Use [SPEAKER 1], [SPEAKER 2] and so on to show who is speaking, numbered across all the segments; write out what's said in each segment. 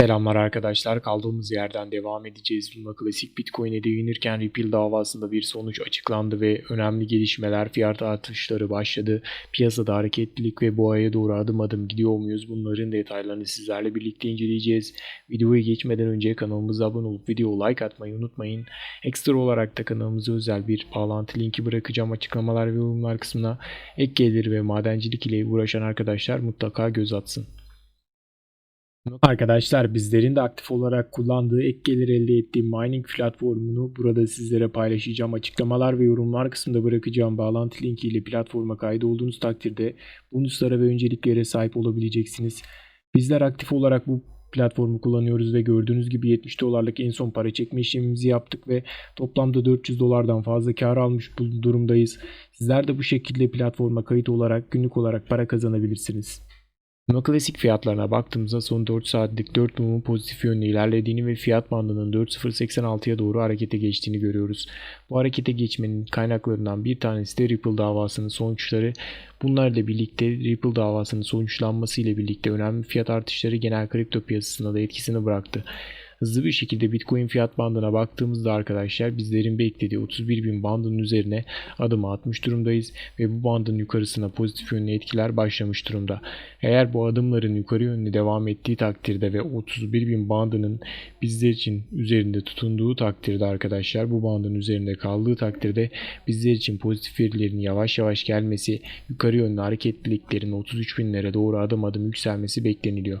[SPEAKER 1] Selamlar arkadaşlar. Kaldığımız yerden devam edeceğiz. Luna Klasik Bitcoin'e değinirken Ripple davasında bir sonuç açıklandı ve önemli gelişmeler, fiyat artışları başladı. Piyasada hareketlilik ve boğaya doğru adım adım gidiyor muyuz? Bunların detaylarını sizlerle birlikte inceleyeceğiz. Videoya geçmeden önce kanalımıza abone olup video like atmayı unutmayın. Ekstra olarak da kanalımıza özel bir bağlantı linki bırakacağım açıklamalar ve yorumlar kısmına. Ek gelir ve madencilik ile uğraşan arkadaşlar mutlaka göz atsın. Arkadaşlar bizlerin de aktif olarak kullandığı ek gelir elde ettiği mining platformunu burada sizlere paylaşacağım. Açıklamalar ve yorumlar kısmında bırakacağım bağlantı linki ile platforma kaydolduğunuz takdirde bonuslara ve önceliklere sahip olabileceksiniz. Bizler aktif olarak bu platformu kullanıyoruz ve gördüğünüz gibi 70 dolarlık en son para çekme işlemimizi yaptık ve toplamda 400 dolardan fazla kar almış durumdayız. Sizler de bu şekilde platforma kayıt olarak günlük olarak para kazanabilirsiniz. Luna Klasik fiyatlarına baktığımızda son 4 saatlik 4 mumun pozitif yönde ilerlediğini ve fiyat bandının 4.086'ya doğru harekete geçtiğini görüyoruz. Bu harekete geçmenin kaynaklarından bir tanesi de Ripple davasının sonuçları. Bunlarla birlikte Ripple davasının sonuçlanması ile birlikte önemli fiyat artışları genel kripto piyasasına da etkisini bıraktı. Hızlı bir şekilde Bitcoin fiyat bandına baktığımızda arkadaşlar bizlerin beklediği 31 bin bandının üzerine adım atmış durumdayız ve bu bandın yukarısına pozitif yönlü etkiler başlamış durumda. Eğer bu adımların yukarı yönlü devam ettiği takdirde ve 31 bin bandının bizler için üzerinde tutunduğu takdirde arkadaşlar bu bandın üzerinde kaldığı takdirde bizler için pozitif verilerin yavaş yavaş gelmesi, yukarı yönlü hareketliliklerin 33 binlere doğru adım adım yükselmesi bekleniliyor.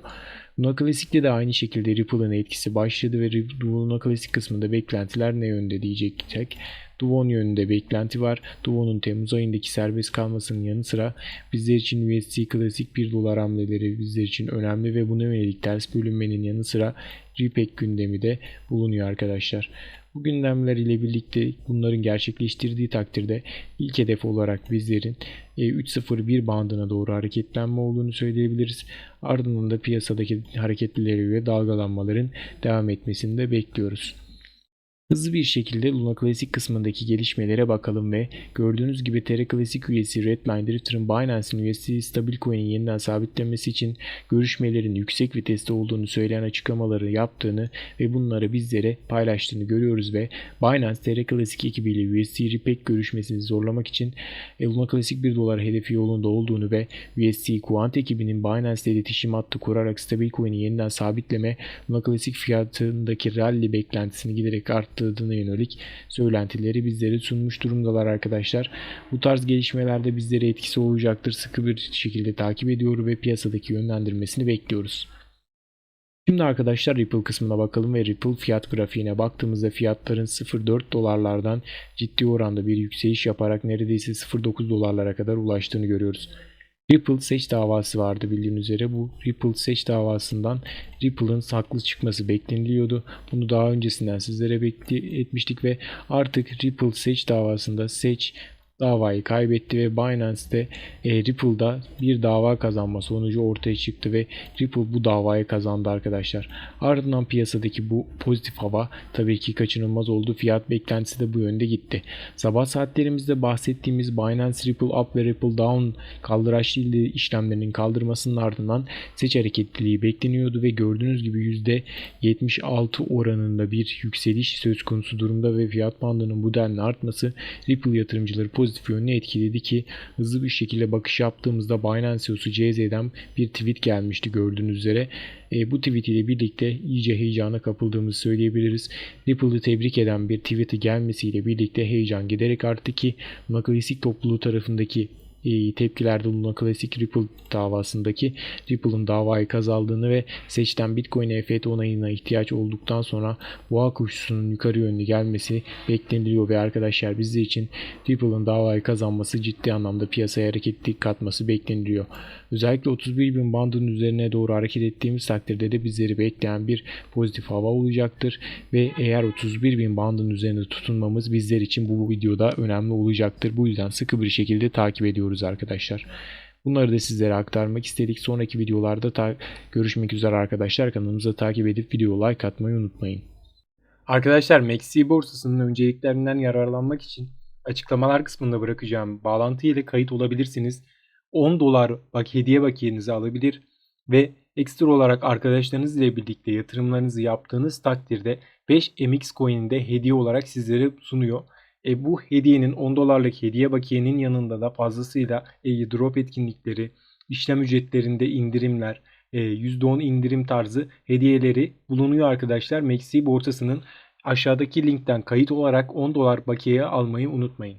[SPEAKER 1] Luna Classic'te de aynı şekilde Ripple'ın etkisi başladı ve Luna Classic kısmında beklentiler ne yönde diyecek. Duvon yönünde beklenti var. Duvon'un Temmuz ayındaki serbest kalmasının yanı sıra bizler için USD klasik 1 dolar hamleleri bizler için önemli ve buna yönelik ters bölünmenin yanı sıra RIPEC gündemi de bulunuyor arkadaşlar. Bu gündemler ile birlikte bunların gerçekleştirdiği takdirde ilk hedef olarak bizlerin 3.01 bandına doğru hareketlenme olduğunu söyleyebiliriz. Ardından da piyasadaki hareketlileri ve dalgalanmaların devam etmesini de bekliyoruz. Hızlı bir şekilde Luna Classic kısmındaki gelişmelere bakalım ve gördüğünüz gibi Terra Classic üyesi Redline Drifter'ın Binance'in USD Stablecoin'in yeniden sabitlenmesi için görüşmelerin yüksek viteste olduğunu söyleyen açıklamaları yaptığını ve bunları bizlere paylaştığını görüyoruz ve Binance Terra Classic ekibiyle USD Repec görüşmesini zorlamak için e, Luna Classic 1 dolar hedefi yolunda olduğunu ve USD Quant ekibinin Binance ile iletişim hattı kurarak Stablecoin'i yeniden sabitleme Luna Classic fiyatındaki rally beklentisini giderek arttı arttırdığına yönelik söylentileri bizlere sunmuş durumdalar arkadaşlar. Bu tarz gelişmelerde bizlere etkisi olacaktır. Sıkı bir şekilde takip ediyor ve piyasadaki yönlendirmesini bekliyoruz. Şimdi arkadaşlar Ripple kısmına bakalım ve Ripple fiyat grafiğine baktığımızda fiyatların 0.4 dolarlardan ciddi oranda bir yükseliş yaparak neredeyse 0.9 dolarlara kadar ulaştığını görüyoruz. Ripple seç davası vardı bildiğiniz üzere. Bu Ripple seç davasından Ripple'ın saklı çıkması bekleniliyordu. Bunu daha öncesinden sizlere bekli etmiştik ve artık Ripple seç davasında seç davayı kaybetti ve Binance'de e, Ripple'da bir dava kazanma sonucu ortaya çıktı ve Ripple bu davayı kazandı arkadaşlar. Ardından piyasadaki bu pozitif hava tabii ki kaçınılmaz oldu. Fiyat beklentisi de bu yönde gitti. Sabah saatlerimizde bahsettiğimiz Binance Ripple Up ve Ripple Down kaldıraçlı işlemlerinin kaldırmasının ardından seç hareketliliği bekleniyordu ve gördüğünüz gibi %76 oranında bir yükseliş söz konusu durumda ve fiyat bandının bu denli artması Ripple yatırımcıları pozitif pozitif yönünü etkiledi ki hızlı bir şekilde bakış yaptığımızda Binance CEO'su CZ'den bir tweet gelmişti gördüğünüz üzere. E, bu tweet ile birlikte iyice heyecana kapıldığımızı söyleyebiliriz. Ripple'ı tebrik eden bir tweet'i gelmesiyle birlikte heyecan giderek arttı ki Makalisik topluluğu tarafındaki tepkilerde bulunan klasik Ripple davasındaki Ripple'ın davayı kazandığını ve seçten Bitcoin EFT onayına ihtiyaç olduktan sonra boğa koşusunun yukarı yönlü gelmesi bekleniliyor ve arkadaşlar bizler için Ripple'ın davayı kazanması ciddi anlamda piyasaya hareketlilik katması bekleniliyor. Özellikle 31 bin bandının üzerine doğru hareket ettiğimiz takdirde de bizleri bekleyen bir pozitif hava olacaktır ve eğer 31 bin bandının üzerinde tutunmamız bizler için bu videoda önemli olacaktır. Bu yüzden sıkı bir şekilde takip ediyoruz yapıyoruz arkadaşlar. Bunları da sizlere aktarmak istedik. Sonraki videolarda görüşmek üzere arkadaşlar. Kanalımıza takip edip video like atmayı unutmayın. Arkadaşlar Maxi borsasının önceliklerinden yararlanmak için açıklamalar kısmında bırakacağım bağlantı ile kayıt olabilirsiniz. 10 dolar bak hediye bakiyenizi alabilir ve ekstra olarak arkadaşlarınız ile birlikte yatırımlarınızı yaptığınız takdirde 5 MX coin'i de hediye olarak sizlere sunuyor. E, bu hediyenin 10 dolarlık hediye bakiyenin yanında da fazlasıyla e, drop etkinlikleri, işlem ücretlerinde indirimler, e, %10 indirim tarzı hediyeleri bulunuyor arkadaşlar. Maxi borsasının aşağıdaki linkten kayıt olarak 10 dolar bakiye almayı unutmayın.